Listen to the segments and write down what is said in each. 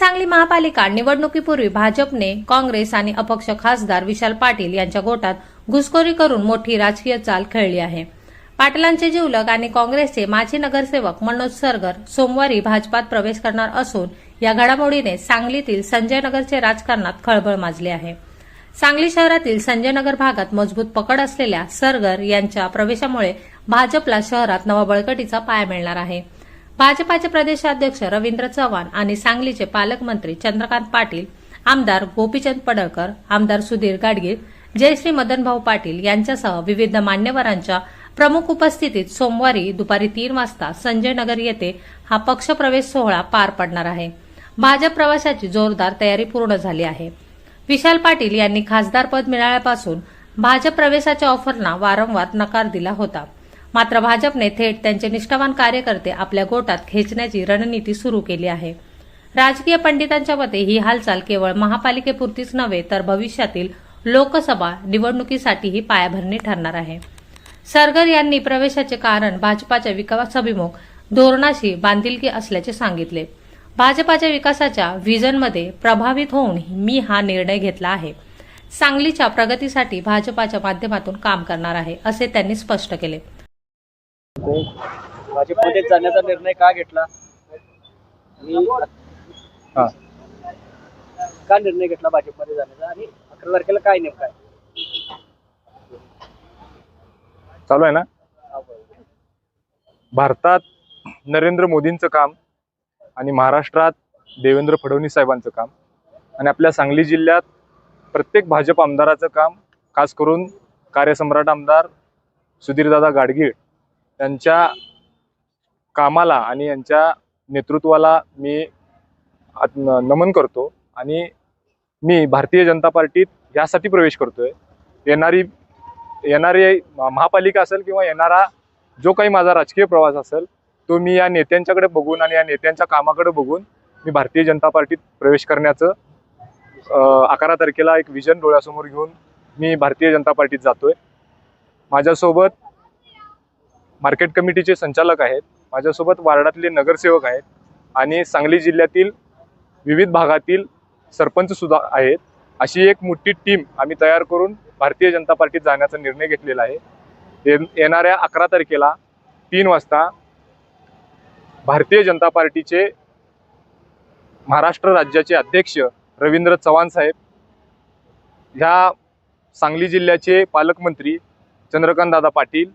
सांगली महापालिका निवडणुकीपूर्वी भाजपने काँग्रेस आणि अपक्ष खासदार विशाल पाटील यांच्या गोटात घुसखोरी करून मोठी राजकीय चाल खेळली आहे. पाटलांचे जिवलग आणि काँग्रेसचे माजी नगरसेवक मनोज सरगर सोमवारी भाजपात प्रवेश करणार असून या घडामोडीने सांगलीतील संजयनगरचे राजकारणात खळबळ माजली आहे. सांगली शहरातील संजयनगर भागात मजबूत पकड असलेल्या सरगर यांच्या प्रवेशामुळे भाजपला शहरात नवा बळकटीचा पाया मिळणार आहे. भाजपाचे प्रदेशाध्यक्ष रवींद्र चव्हाण आणि सांगलीचे पालकमंत्री चंद्रकांत पाटील आमदार गोपीचंद पडळकर आमदार सुधीर गाडगीळ जयश्री मदनभाऊ पाटील यांच्यासह विविध मान्यवरांच्या प्रमुख उपस्थितीत सोमवारी दुपारी तीन वाजता संजय नगर येथे हा पक्षप्रवेश सोहळा पार पडणार आहे. भाजप प्रवासाची जोरदार तयारी पूर्ण झाली आहे. विशाल पाटील यांनी खासदारपद मिळाल्यापासून भाजप प्रवेशाच्या ऑफरना वारंवार नकार दिला होता. मात्र भाजपने थेट त्यांचे निष्ठावान कार्यकर्ते आपल्या गोटात खेचण्याची रणनीती सुरू केली आहे. राजकीय पंडितांच्या मते ही हालचाल केवळ महापालिकेपुरतीच नव्हे तर भविष्यातील लोकसभा निवडणुकीसाठीही पायाभरणी ठरणार आहे. सरगर यांनी प्रवेशाचे कारण भाजपाच्या विकासाभिमुख धोरणाशी बांधिलकी असल्याचे सांगितले. भाजपाच्या विकासाच्या व्हिजनमध्ये प्रभावित होऊन मी हा निर्णय घेतला आहे. सांगलीच्या प्रगतीसाठी भाजपाच्या माध्यमातून काम करणार आहे असे त्यांनी स्पष्ट केले. भाजपमध्ये जाण्याचा निर्णय का घेतला? आणि हा. का निर्णय घेतला भाजपमध्ये जाण्याचा? आणि अकरा तारखेला काय नेमकं आहे? चालू आहे ना? भारतात नरेंद्र मोदींचं काम आणि महाराष्ट्रात देवेंद्र फडणवीस साहेबांचं काम आणि आपल्या सांगली जिल्ह्यात प्रत्येक भाजप आमदाराचं काम खास करून कार्यसम्राट आमदार सुधीरदादा गाडगीळ यांच्या कामाला आणि यांच्या नेतृत्वाला मी नमन करतो आणि मी भारतीय जनता पार्टीत यासाठी प्रवेश करतोय. येणारी येणारी महापालिका असेल किंवा येणारा जो काही माझा राजकीय प्रवास असेल तो मी या नेत्यांच्याकडे बघून आणि या नेत्यांच्या कामाकडे बघून मी भारतीय जनता पार्टीत प्रवेश करण्याचं अकरा तारखेला एक विजन डोळ्यासमोर घेऊन मी भारतीय जनता पार्टीत जातोय. माझ्यासोबत मार्केट कमिटीचे संचालक आहेत. माझ्यासोबत वार्डातले नगरसेवक आहेत आणि सांगली जिल्ह्यातील विविध भागातील सरपंच सुद्धा आहेत. अशी एक मोठी टीम आम्ही तयार करून भारतीय जनता पार्टीत जाण्याचा निर्णय घेतलेला आहे. ये- येणाऱ्या अकरा तारखेला तीन वाजता भारतीय जनता पार्टीचे महाराष्ट्र राज्याचे अध्यक्ष रवींद्र चव्हाण साहेब ह्या सांगली जिल्ह्याचे पालकमंत्री चंद्रकांत दादा पाटील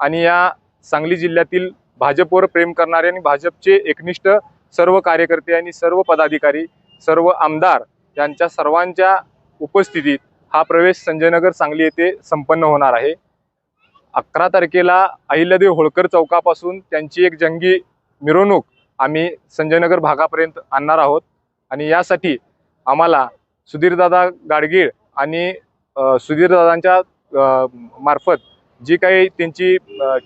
आणि या सांगली जिल्ह्यातील भाजपवर प्रेम करणारे आणि भाजपचे एकनिष्ठ सर्व कार्यकर्ते आणि सर्व पदाधिकारी सर्व आमदार यांच्या सर्वांच्या उपस्थितीत हा प्रवेश संजयनगर सांगली येथे संपन्न होणार आहे. अकरा तारखेला अहिल्यादेव होळकर चौकापासून त्यांची एक जंगी मिरवणूक आम्ही संजयनगर भागापर्यंत आणणार आहोत. आणि यासाठी आम्हाला सुधीरदादा गाडगीळ आणि सुधीरदादांच्या मार्फत जी काही त्यांची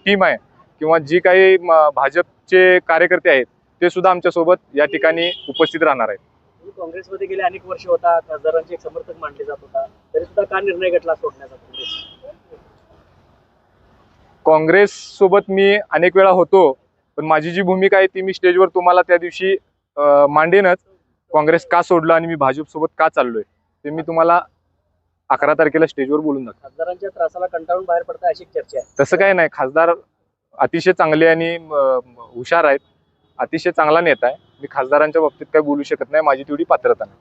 टीम आहे किंवा जी काही भाजपचे कार्यकर्ते आहेत ते सुद्धा आमच्यासोबत या ठिकाणी उपस्थित राहणार आहेत. काँग्रेसमध्ये गेले अनेक वर्ष होता खासदारांचे एक समर्थक मानले जात होता. तरी सुद्धा का निर्णय घेतला सोडण्याचा काँग्रेस? काँग्रेस सोबत मी अनेक वेळा होतो पण माझी जी भूमिका आहे ती मी स्टेजवर तुम्हाला त्या दिवशी मांडेनच. काँग्रेस का सोडलं आणि मी भाजप सोबत का चाललोय ते मी तुम्हाला अकरा तारखेला स्टेजवर बोलून दाखव. खासदारांच्या त्रासाला कंटाळून बाहेर पडता अशी चर्चा आहे. तसं काय नाही खासदार अतिशय चांगले आणि हुशार आहेत. अतिशय चांगला नेता आहे. मी खासदारांच्या बाबतीत काय बोलू शकत नाही माझी तेवढी पात्रता नाही.